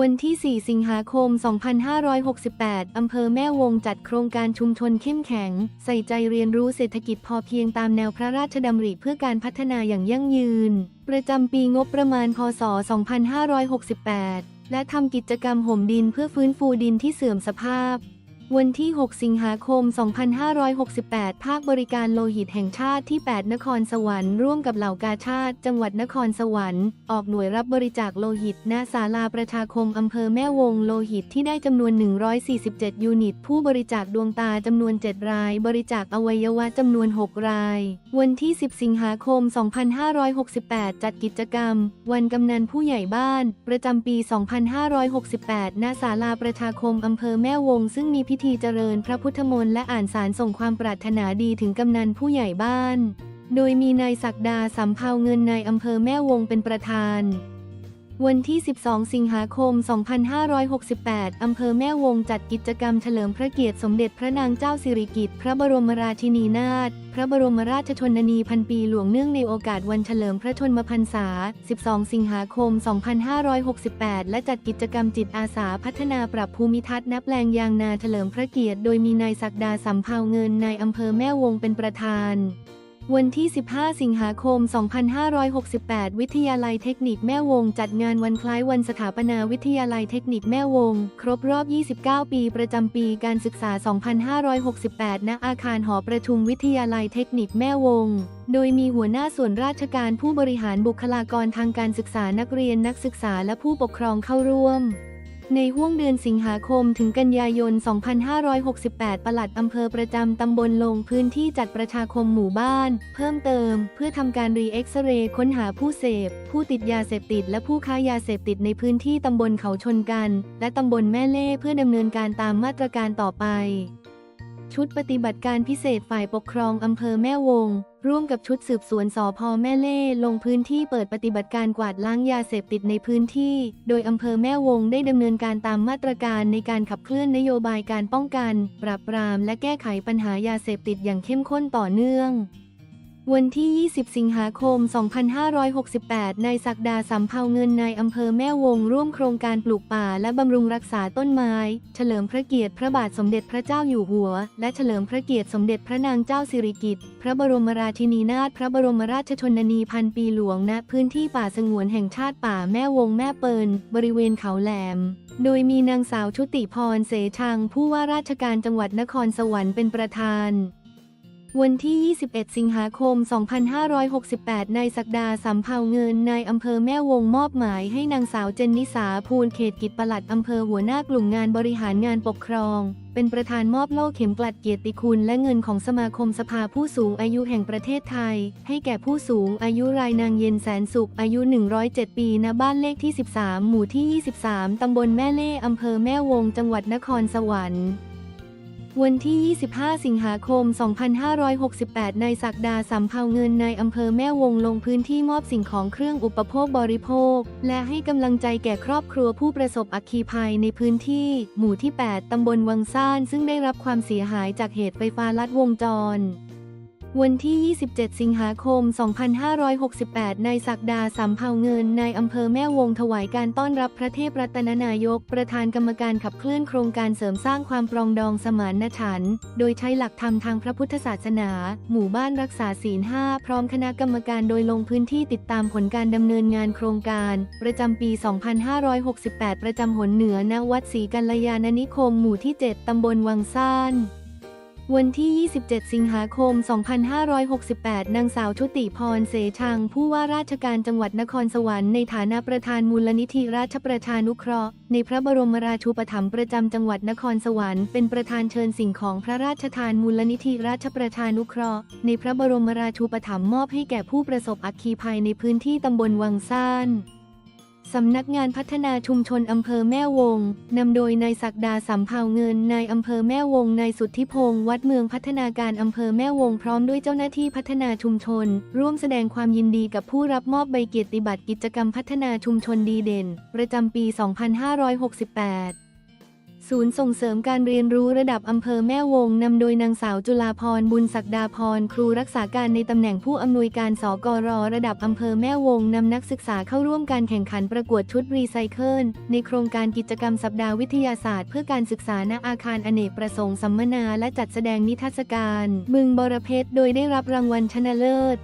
วันที่ 4 สิงหาคม 2568 อำเภอแม่วงจัดโครงการชุมชนเข้มแข็ง ใส่ใจเรียนรู้เศรษฐกิจพอเพียงตามแนวพระราชดำริเพื่อการพัฒนาอย่างยั่งยืน ประจำปีงบประมาณ พศ 2568 และทำกิจกรรมห่มดินเพื่อฟื้นฟูดินที่เสื่อมสภาพ วันที่ 6 สิงหาคม 2568 ภาคบริการโลหิตแห่งชาติที่ 8 นครสวรรค์ ร่วมกับเหล่ากาชาติ จังหวัดนครสวรรค์ ออกหน่วยรับบริจาคโลหิต ณ ศาลาประชาคมอำเภอแม่วงโลหิตที่ได้จำนวน 147 ยูนิต ผู้บริจาคดวงตาจำนวน 7 ราย บริจาคอวัยวะจำนวน 6 ราย วันที่ 10 สิงหาคม 2568 จัดกิจกรรม วันกำนันผู้ใหญ่บ้าน ประจำปี 2568 ณ ศาลาประชาคมอำเภอแม่วง ซึ่งมีพิธีเจริญพระพุทธมนต์และอ่านสารส่งความปรารถนาดีถึงกำนันผู้ใหญ่บ้าน โดยมีนายศักดาสำเภาเงินนายอำเภอแม่วงเป็นประธาน วันที่ 12 สิงหาคม 2568 อำเภอแม่วงจัดกิจกรรมเฉลิมพระเกียรติสมเด็จพระนางเจ้าสิริกิติ์ พระบรมราชินีนาถ พระบรมราชชนนีพันปีหลวงเนื่องในโอกาสวันเฉลิมพระชนมพรรษา 12 สิงหาคม 2568 และจัดกิจกรรมจิตอาสาพัฒนาปรับภูมิทัศน์นับแปลงยางนาเฉลิมพระเกียรติ โดยมีนายศักดาสำเภาเงินนายอำเภอแม่วงเป็นประธาน วันที่ 15 สิงหาคม 2568 วิทยาลัยเทคนิคแม่วง จัดงานวันคล้ายวันสถาปนาวิทยาลัยเทคนิคแม่วง ครบรอบ 29 ปีประจำปีการศึกษา 2568 ณ อาคารหอประชุมวิทยาลัยเทคนิคแม่วง โดยมีหัวหน้าส่วนราชการผู้บริหารบุคลากรทางการศึกษานักเรียนนักศึกษาและผู้ปกครองเข้าร่วม ในห้วงเดือนสิงหาคมถึงกันยายน 2568 ปลัดอำเภอประจำตำบลลงพื้นที่จัดประชาคมหมู่บ้าน เพิ่มเติม เพื่อทำการรีเอ็กซเรย์ค้นหาผู้เสพ ผู้ติดยาเสพติด และผู้ค้ายาเสพติดในพื้นที่ตำบลเขาชนกัน และตำบลแม่เล่เพื่อดำเนินการตามมาตรการต่อไป ชุดปฏิบัติการพิเศษฝ่ายปกครองอำเภอแม่วง ร่วมกับชุดสืบสวนสพแม่เล่ลงพื้นที่เปิดปฏิบัติการกวาดล้างยาเสพติดในพื้นที่ โดยอำเภอแม่วงได้ดำเนินการตามมาตรการในการขับเคลื่อนนโยบายการป้องกัน ปราบปราม และแก้ไขปัญหายาเสพติดอย่างเข้มข้นต่อเนื่อง วันที่ 20 สิงหาคม 2568 นายศักดาสำเภาเงินนายอำเภอแม่วงร่วมโครงการปลูกป่าและบำรุงรักษาต้นไม้ เฉลิมพระเกียรติพระบาทสมเด็จพระเจ้าอยู่หัว และเฉลิมพระเกียรติสมเด็จพระนางเจ้าสิริกิติ์ พระบรมราชินีนาถ พระบรมราชชนนีพันปีหลวงณพื้นที่ป่าสงวนแห่งชาติป่าแม่วงแม่เปิลบริเวณเขาแหลม โดยมีนางสาวชุติพร เสชังผู้ว่าราชการจังหวัดนครสวรรค์เป็นประธาน วันที่ 21 สิงหาคม 2568 นายศักดาสำเภาเงิน นายอำเภอแม่วงมอบหมายให้นางสาวเจนนิสา ภูลเขตกิจปลัดอำเภอหัวหน้ากลุ่มงานบริหารงานปกครอง เป็นประธานมอบโล่เข็มกลัดเกียรติคุณและเงินของสมาคมสภาผู้สูงอายุแห่งประเทศไทย ให้แก่ผู้สูงอายุรายนางเย็นแสนสุข อายุ 107 ปีณบ้านเลขที่ 13 หมู่ที่ 23 ตำบลแม่เล่อำเภอแม่วง จังหวัดนครสวรรค์ วันที่ 25 สิงหาคม 2568 นายศักดาสำเภาเงินนายอำเภอแม่วงลงพื้นที่มอบสิ่งของเครื่องอุปโภคบริโภค และให้กำลังใจแก่ครอบครัวผู้ประสบอัคคีภัยในพื้นที่ หมู่ที่ 8 ตำบลวังซ่าน ซึ่งได้รับความเสียหายจากเหตุไฟฟ้าลัดวงจร วันที่ 27 สิงหาคม 2568 นายศักดาสำเภาเงิน นายอำเภอแม่วงถวายการต้อนรับพระเทพรัตนนายก ประธานกรรมการขับเคลื่อนโครงการเสริมสร้างความปรองดองสมานฉันท์โดยใช้หลักธรรมทางพระพุทธศาสนา หมู่บ้านรักษาศีลห้าพร้อมคณะกรรมการโดยลงพื้นที่ติดตามผลการดำเนินงานโครงการ ประจำปี 2568 ประจำหนเหนือณวัดศรีกัลยาณนิคม หมู่ที่ 7 ตำบลวังซ่าน วันที่ 27 สิงหาคม 2568 นางสาวชุติพร เสชัง ผู้ว่าราชการจังหวัดนครสวรรค์ในฐานะประธานมูลนิธิราชประชานุเคราะห์ ในพระบรมราชูปถัมภ์ประจำจังหวัดนครสวรรค์ เป็นประธานเชิญสิ่งของพระราชทานมูลนิธิราชประชานุเคราะห์ ในพระบรมราชูปถัมภ์มอบให้แก่ผู้ประสบอัคคีภัยในพื้นที่ตำบลวังซ่าน สำนักงานพัฒนาชุมชนอำเภอแม่วง นำโดยนายศักดาสำเภาเงิน นายอำเภอแม่วง นายสุทธิพงศ์วัดเมืองพัฒนาการอำเภอแม่วงพร้อมด้วยเจ้าหน้าที่พัฒนาชุมชน ร่วมแสดงความยินดีกับผู้รับมอบใบเกียรติบัตรกิจกรรมพัฒนาชุมชนดีเด่น ประจำปี 2568 ศูนย์ส่งเสริมการเรียนรู้ระดับอำเภอแม่วงนำโดยนางสาวจุฬาพรบุญศักดาพรครูรักษาการในตำแหน่งผู้อำนวยการสกรระดับอำเภอแม่วงนำนักศึกษาเข้าร่วมการแข่งขันประกวดชุดรีไซเคิลในโครงการกิจกรรมสัปดาห์วิทยาศาสตร์ เพื่อการศึกษาณอาคารอเนกประสงค์สัมมนาและจัดแสดงนิทรรศการ บึงบรเพชรโดยได้รับรางวัลชนะเลิศ